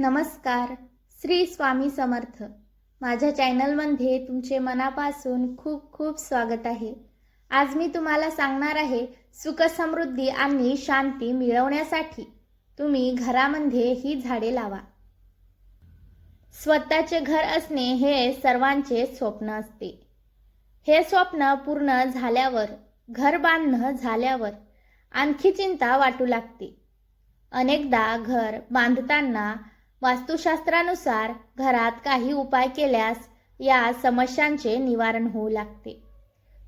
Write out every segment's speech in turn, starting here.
नमस्कार. श्री स्वामी समर्थ. माझ्या चॅनलमध्ये तुमचे मनापासून खूप खूप स्वागत आहे. आज मी तुम्हाला सांगणार आहे सुख समृद्धी आणि शांती मिळवण्यासाठी. तुम्ही घरामध्ये ही झाडे लावा. स्वतःचे घर असणे हे सर्वांचे स्वप्न असते. हे स्वप्न पूर्ण झाल्यावर घर बांधणं झाल्यावर आणखी चिंता वाटू लागते. अनेकदा घर बांधताना वास्तुशास्त्रानुसार घरात काही उपाय केल्यास या समस्यांचे निवारण होऊ लागते.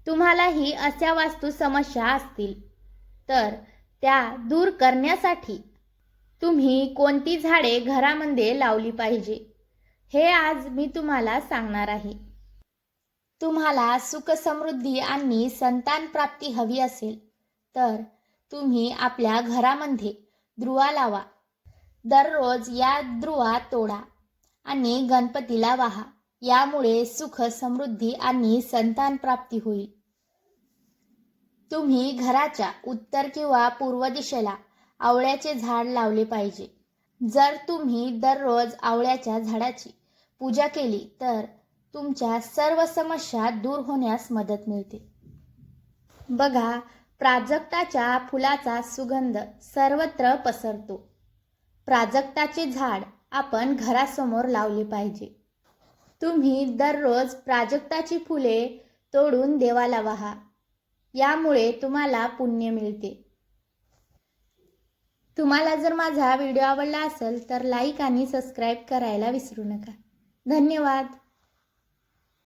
तुम्हालाही अशा वास्तू समस्या असतील. तर त्या दूर करण्यासाठी तुम्ही कोणती झाडे घरामध्ये लावली पाहिजे हे आज मी तुम्हाला सांगणार आहे. तुम्हाला सुख समृद्धी आणि संतान प्राप्ती हवी असेल तर तुम्ही आपल्या घरामध्ये द्रुवा लावा. दररोज या द्रुवा तोडा आणि गणपतीला वाहा. यामुळे सुख समृद्धी आणि संतान प्राप्ती होईल. तुम्ही घराच्या उत्तर किंवा पूर्व दिशेला आवळ्याचे झाड लावले पाहिजे. जर तुम्ही दररोज आवळ्याच्या झाडाची पूजा केली तर तुमच्या सर्व समस्या दूर होण्यास मदत मिळते. बघा प्राजक्ताच्या फुलाचा सुगंध सर्वत्र पसरतो. प्राजक्ताचे झाड आपण घरासमोर लावले पाहिजे. तुम्ही दररोज प्राजक्ताची फुले तोडून देवाला वाहा. यामुळे तुम्हाला पुण्य मिळते. तुम्हाला जर माझा व्हिडिओ आवडला असेल तर लाईक आणि सबस्क्राईब करायला विसरू नका. धन्यवाद.